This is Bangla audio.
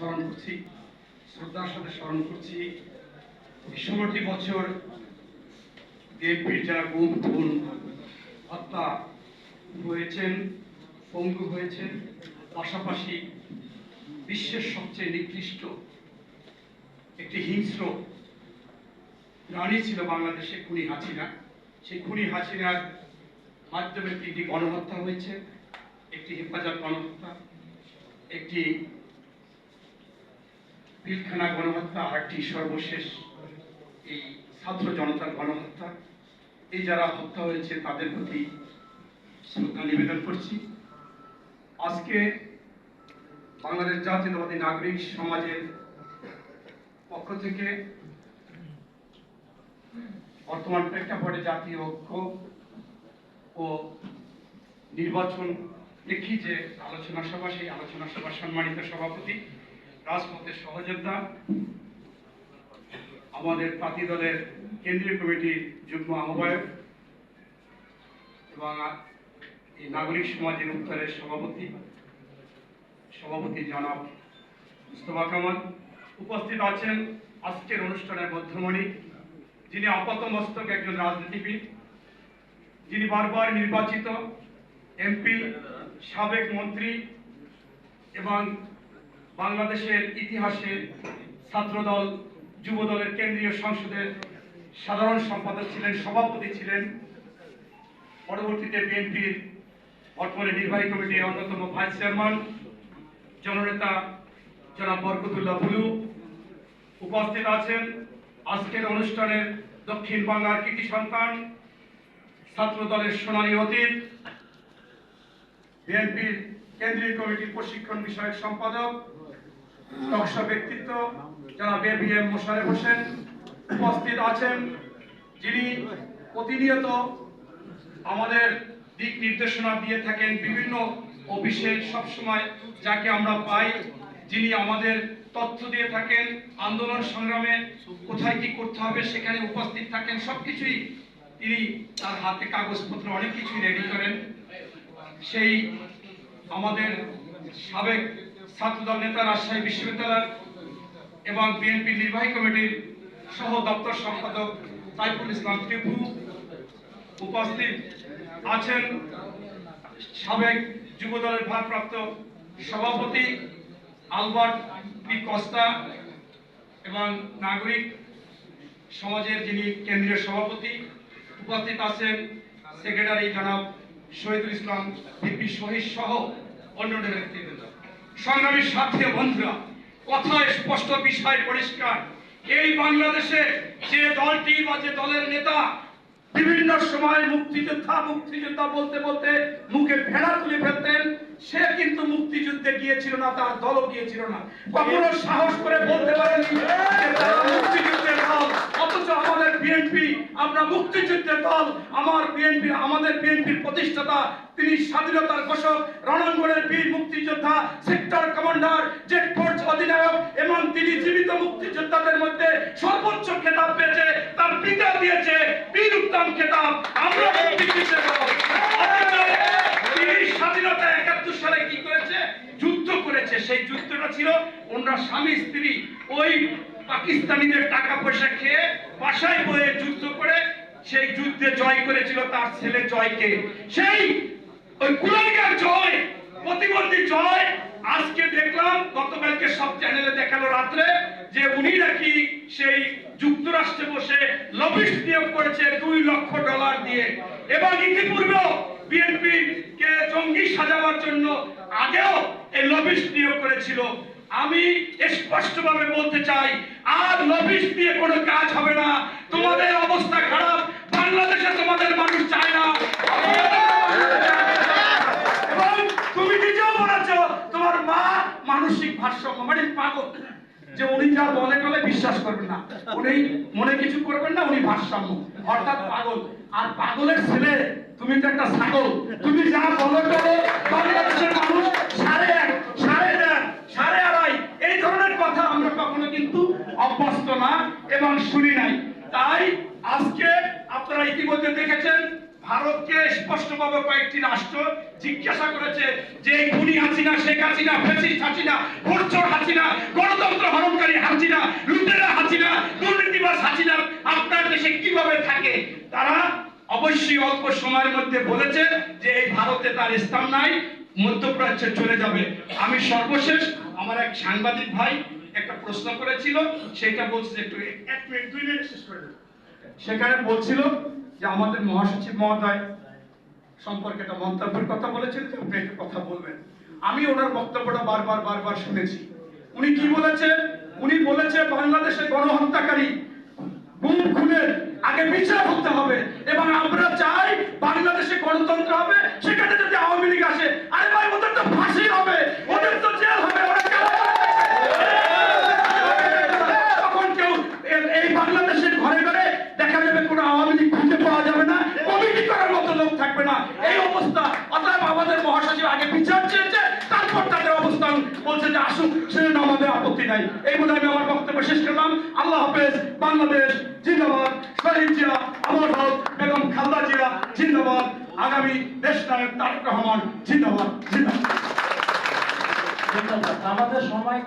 স্মরণ করছি, শ্রদ্ধার সাথে স্মরণ করছি। ষোলোটি বছর বিএনপির যারা গুম, খুন, হত্যা হয়েছেন, পঙ্গু হয়েছেন। পাশাপাশি বিশ্বের সবচেয়ে নিকৃষ্ট একটি হিংস্র প্রাণী ছিল বাংলাদেশে, খুনি হাসিনা সেই খুনি হাসিনার মাধ্যমে তিনটি গণহত্যা হয়েছে, একটি হেফাজত গণহত্যা, একটি পিলখানা গণহত্যা আর একটি সর্বশেষ এই ছাত্র জনতার গণহত্যা। এই যারা হত্যা হয়েছে, তাদের প্রতি শ্রদ্ধা নিবেদন করছি। আজকে বাংলাদেশ জাতীয়তাবাদী নাগরিক সমাজের পক্ষ থেকে বর্তমান প্রেক্ষাপটে জাতীয় ঐক্য ও নির্বাচন দেখি যে আলোচনা সভা, সেই আলোচনা সভার সম্মানিত সভাপতি রাজপথের সহযোদ্ধা। আমাদের পার্টি দলের কেন্দ্রীয় কমিটির যুগ্ম আহ্বায়ক এবং এই নাগরিক সমাজের উত্তরের সভাপতি সভাপতি জনাব মুস্তফা কামাল। উপস্থিত আছেন আজকের অনুষ্ঠানের মধ্যমণি, যিনি আপাতমস্তক একজন রাজনীতিবিদ। যিনি বারবার নির্বাচিত এমপি, সাবেক মন্ত্রী এবং বাংলাদেশের ইতিহাসে ছাত্রদল, যুবদলের কেন্দ্রীয় সংসদের সাধারণ সম্পাদক ছিলেন, সভাপতি ছিলেন। পরবর্তীতে বিএনপির বর্তমানে নির্বাহী কমিটির অন্যতম ভাইস চেয়ারম্যান, জননেতা জনাব বরকতুল্লাহ বুলু উপস্থিত আছেন। আজকের অনুষ্ঠানের দক্ষিণ বাংলার কৃতি সন্তান ছাত্র দলের সোনালী অতীত, বিএনপির কেন্দ্রীয় কমিটির প্রশিক্ষণ বিষয়ক সম্পাদক দক্ষ ব্যক্তিত্ব যারা বেবিএম মোশারেফ হোসেন উপস্থিত আছেন, যিনি প্রতিনিয়ত আমাদের দিক নির্দেশনা দিয়ে থাকেন বিভিন্ন অফিসে সবসময়, যাকে আমরা পাই, যিনি আমাদের তথ্য দিয়ে থাকেন, আন্দোলন সংগ্রামে কোথায় কি করতে হবে সেখানে উপস্থিত থাকেন, সবকিছুই তিনি তার হাতে কাগজপত্র, অনেক কিছুই রেডি করেন। সেই আমাদের সাবেক ছাত্রদল নেতা রাজশাহী বিশ্ববিদ্যালয় এবং বিএনপি নির্বাহী কমিটির সহ দপ্তর সম্পাদক সাইফুল ইসলাম টিপু উপস্থিত আছেন সাবেক যুবদলের ভারপ্রাপ্ত সভাপতি আলবার্ট পি কস্তা এবং নাগরিক সমাজের যিনি কেন্দ্রীয় সভাপতি উপস্থিত আছেন সেক্রেটারি জনাব শহীদুল ইসলাম বিপি শহীদ সহ অন্যান্য নেতৃবৃন্দ। সংগ্রামী সাথী বন্ধুরা কথা স্পষ্ট, বিষয় পরিষ্কার। এই বাংলাদেশে যে দলটি বা যে দলের নেতা বিভিন্ন সময় মুক্তিযোদ্ধা মুক্তিযোদ্ধা বলতে বলতে মুখে ভেড়া তুলে ফেলতেন, সে কিন্তু মুক্তিযুদ্ধে গিয়েছিল না, তার দলও গিয়েছিল না। কখনো সাহস করে বলতে পারেনি মুক্তিযুদ্ধের দল। বিএনপি আমরা মুক্তিযুদ্ধের দল, আমার বিএনপি আমাদের বিএনপির প্রতিষ্ঠাতা, তিনি স্বাধীনতার ঘোষক, রণাঙ্গনের বীর মুক্তিযোদ্ধা সেক্টর কমান্ডার জেট ফোর্স অধিনায়ক, এবং তিনি জীবিত মুক্তিযোদ্ধাদের মধ্যে সর্বোচ্চ খেতাব পেয়েছে, তার পিতা দিয়েছে বীর উত্তম খেতাব। আমরা তিনি স্বাধীনতা একাত্তর সালে কি করেছে? যুদ্ধ করেছে। সেই যুদ্ধটা ছিল ওনারা স্বামী, স্ত্রী। ওই পাকিস্তানিদের টাকা পয়সা খেয়ে বাসায় বয়ে যুদ্ধ করে সেই যুদ্ধে জয় করেছিল তার ছেলে জয়কে। সেই ওই কুলাঙ্গার জয়, প্রতিবন্ধী জয়, আজকে দেখলাম গতকালকে সব চ্যানেলে দেখাল রাত্রে যে উনি নাকি সেই যুক্তরাষ্ট্রে বসে লবিস্ট নিয়োগ করেছে দুই লক্ষ ডলার দিয়ে। এবং ইতিপূর্বেও বিএনপি কে জঙ্গি সাজাবার জন্য আগেও এই লবিস্ট নিয়োগ করেছিল। আমি স্পষ্টভাবে বলতে চাই, আর লবিস্ট দিয়ে কোনো কাজ হবে না। তোমাদের অবস্থা খারাপ, বাংলাদেশে তোমাদের মানুষ চায় না। তুমি নিজেও তোমার মা মানসিক ভারসাম্য মানে পাগল। যে উনি যা বলে বলে বিশ্বাস করবেন না। উনি মনে কিছু করবেন না, উনি ভারসাম্য। অর্থাৎ পাগল। আর পাগলের ছেলে, তুমি তো একটা ছাগল। তুমি যা বলো করো ভারতকে স্পষ্টভাবে কয়েকটি রাষ্ট্র জিজ্ঞাসা করেছে যে এই হাসিনা, শেখ হাসিনা ফেসিস্ট হাসিনা ভোটচোর হাসিনা, গণতন্ত্র হরণকারী হাসিনা, লুটেরা হাসিনা দুর্নীতিবাস হাসিনা আপনার দেশে কীভাবে থাকে? তারা অবশ্যই অল্প সময়ের মধ্যে বলেছে যে এই ভারতে তার স্থান নাই, মধ্যপ্রাচ্যে চলে যাবে। আমি সর্বশেষ আমার এক সাংবাদিক ভাই একটা প্রশ্ন করেছিল সেটা বলছে একটু এক মিনিট, দুই মিনিট শেষ করে সেখানে বলছিল যে আমাদের মহাসচিব মহোদয় সম্পর্কে একটা মন্তব্যের কথা বলেছেন যে আপনি একটা কথা বলবেন। আমি ওনার বক্তব্যটা বারবার বারবার শুনেছি। উনি কি বলেছেন? উনি বলেছে বাংলাদেশে গণহত্যাকারী গুম খুনের আগে বিচার করতে হবে, এবং আমরা চাই বাংলাদেশে গণতন্ত্র হবে, সেখানে শেষ করলাম আল্লাহ হাফেজ, বাংলাদেশ জিন্দাবাদ, শহীদ জিয়া আমর হক বেগম খালদা জিয়া, জিন্দাবাদ। আগামী দেশ নায়ক তারেক রহমান, জিন্দাবাদ জিন্দাবাদ। আমাদের সময়